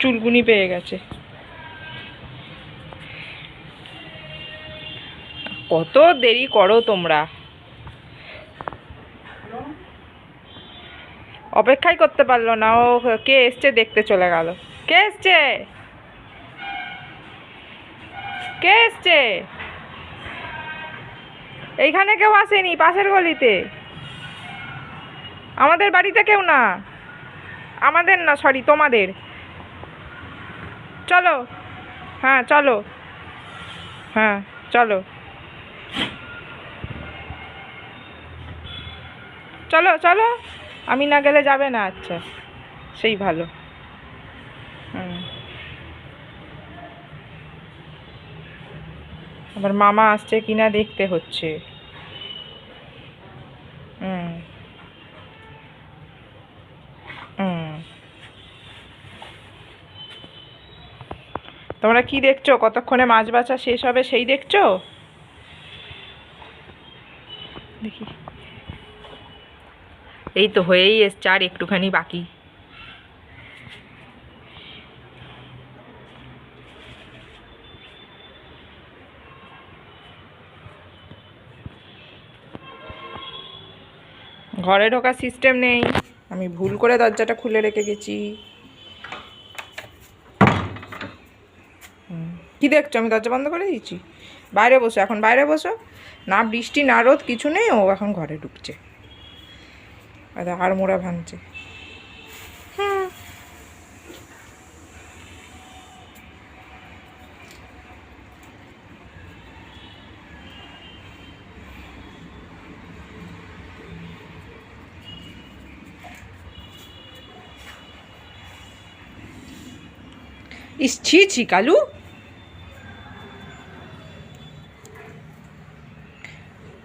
চুলগুনি পেয়ে গেছে। কত দেরি করো তোমরা। অপেক্ষাই করতে পারল না, ও কে এসছে দেখতে চলে গেল। কে এসছে? কে এসছে? এইখানে কেউ আসেনি, পাশের গলিতে। আমাদের বাড়িতে কেউ না। আমাদের না সরি তোমাদের। চলো। হ্যাঁ চলো। হ্যাঁ চলো। চলো চলো। আমি না গেলে যাবে না আচ্ছা। সেই ভালো। হুম। আবার মামা আসছে কিনা দেখতে হচ্ছে। হুম। তোমরা কি দেখছ? কতক্ষণে মাছ বাছা শেষ হবে সেই দেখছ? দেখি। এই তো হয়েই এসছে, আর একটুখানি বাকি। ঘরে ঢোকার সিস্টেম নেই। আমি ভুল করে দরজাটা খুলে রেখে গেছি। কি দেখছ? আমি দরজা বন্ধ করে দিয়েছি? বাইরে বসো, এখন বাইরে বসো। না বৃষ্টি, না রোদ, কিছু নেই, ও এখন ঘরে ঢুকছে। আর মোড়া ভাঙছে। ইস ছি ছি কালু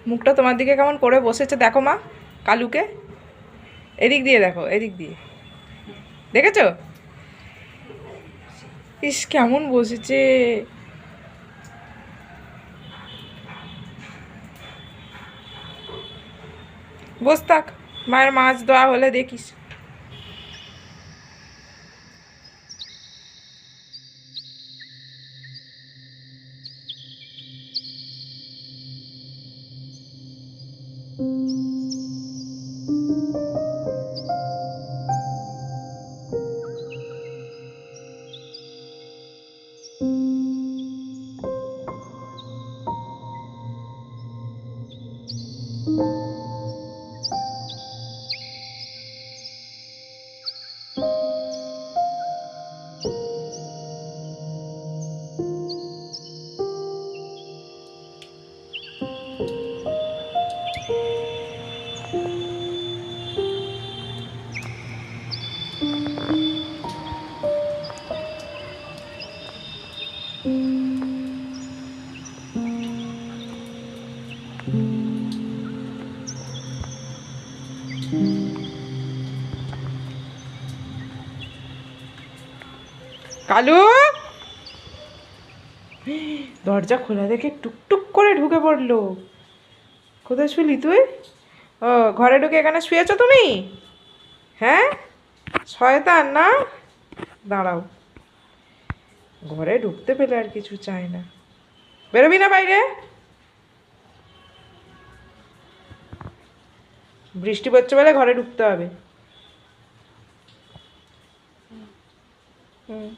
মুখটা তোমার দিকে কেমন করে বসেছে দেখো মা, কালুকে। এদিক দিয়ে দেখো, এদিক দিয়ে। দেখেছ? ইস, কেমন বসেছে। বস থাক, মায়ের মাছ দেওয়া হলে দেখিস। কালু? দরজা খোলা দেখে টুকটুক করে ঢুকে পড়ল। কোথায় শুলি তুই? ও, ঘরে ঢুকে এখানে শুয়েছো তুমি? হ্যাঁ? শয়তান না? দাঁড়াও। ঘরে ঢুকতে পেলে আর কিছু চাই না। বেরোবি না বাইরে? বৃষ্টি পড়ছে বলে ঘরে ঢুকতে হবে। হুম।